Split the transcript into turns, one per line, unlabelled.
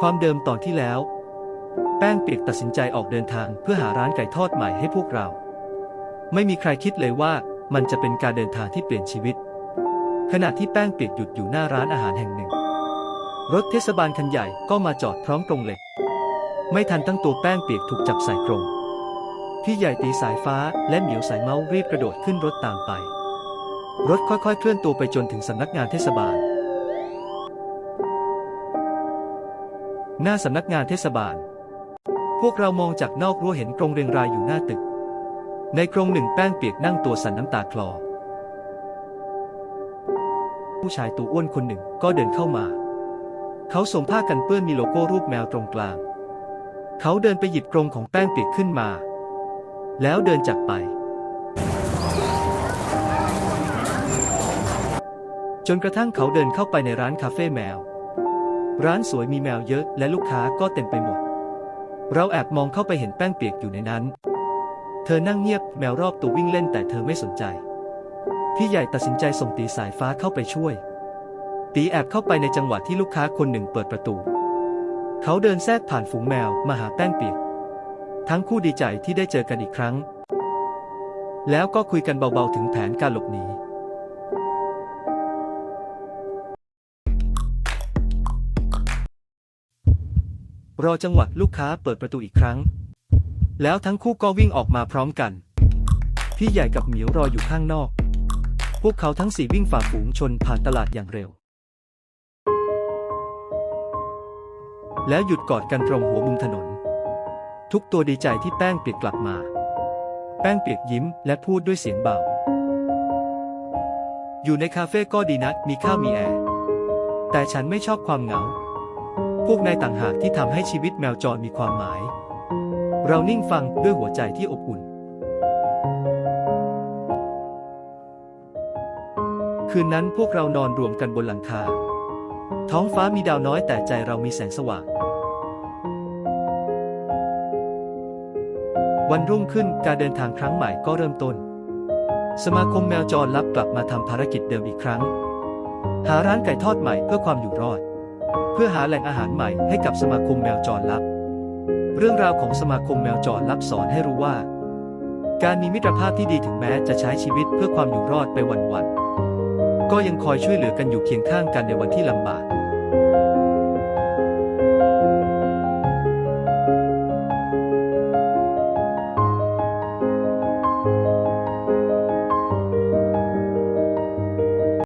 ความเดิมตอนที่แล้ว แป้งเปียกตัดสินใจออกเดินทางเพื่อหาร้านไก่ทอดใหม่ให้พวกเรา ไม่มีใครคิดเลยว่ามันจะเป็นการเดินทางที่เปลี่ยนชีวิต ขณะที่แป้งเปียกหยุดอยู่หน้าร้านอาหารแห่งหนึ่ง รถเทศบาลคันใหญ่ก็มาจอดพร้อมกรงเหล็ก ไม่ทันตั้งตัวแป้งเปียกถูกจับใส่กรงพี่ใหญ่ตีสายฟ้าและเหมียวสายเมารีบกระโดดขึ้นรถตามไป รถค่อยๆ เคลื่อนตัวไปจนถึงสำนักงานเทศบาล หน้าสำนักงานเทศบาล พวกเรามองจากนอกรั้วเห็นกรงเรียงรายอยู่หน้าตึก ในกรงหนึ่งแป้งเปียกนั่งตัวสั่นน้ำตาคลอ ผู้ชายตัวอ้วนคนหนึ่งก็เดินเข้ามา เขาสวมผ้ากันเปื้อนมีโลโก้รูปแมวตรงกลาง เขาเดินไปหยิบกรงของแป้งเปียกขึ้นมา แล้วเดินจากไป จนกระทั่งเขาเดินเข้าไปในร้านคาเฟ่แมว ร้านสวยมีแมวเยอะและลูกค้าก็เต็มไปหมด เราแอบมองเข้าไปเห็นแป้งเปียกอยู่ในนั้น เธอนั่งเงียบแมวรอบตัววิ่งเล่นแต่เธอไม่สนใจ พี่ใหญ่ตัดสินใจส่งตีสายฟ้าเข้าไปช่วย ตีแอบเข้าไปในจังหวะที่ลูกค้าคนหนึ่งเปิดประตู เขาเดินแทรกผ่านฝูงแมวมาหาแป้งเปียก ทั้งคู่ดีใจที่ได้เจอกันอีกครั้ง แล้วก็คุยกันเบาๆถึงแผนการหลบหนี รอจังหวะลูกค้าเปิดประตูอีกครั้ง แล้วทั้งคู่ก็วิ่งออกมาพร้อมกัน พี่ใหญ่กับเหมียวรออยู่ข้างนอก พวกเขาทั้งสี่วิ่งฝ่าฝูงชนผ่านตลาดอย่างเร็ว แล้วหยุดกอดกันตรงหัวมุมถนน ทุกตัวดีใจที่แป้งเปียกกลับมา แป้งเปียกยิ้มและพูดด้วยเสียงเบา อยู่ในคาเฟ่ก็ดีนะมีข้าวมีแอร์แต่ฉันไม่ชอบความเหงา พวกนายต่างหากที่ทำให้ชีวิตแมวจรมีความหมาย เรานิ่งฟังด้วยหัวใจที่อบอุ่น คืนนั้นพวกเรานอนรวมกันบนหลังคา ท้องฟ้ามีดาวน้อยแต่ใจเรามีแสงสว่าง วันรุ่งขึ้นการเดินทางครั้งใหม่ก็เริ่มต้น สมาคมแมวจรรับกลับมาทำภารกิจเดิมอีกครั้ง หาร้านไก่ทอดใหม่เพื่อความอยู่รอด เพื่อหาแหล่งอาหารใหม่ให้กับสมาคมแมวจรลับ เรื่องราวของสมาคมแมวจรลับสอนให้รู้ว่า การมีมิตรภาพที่ดีถึงแม้จะใช้ชีวิตเพื่อความอยู่รอดไปวันๆก็ยังคอยช่วยเหลือกันอยู่เคียงข้างกันในวันที่ลำบาก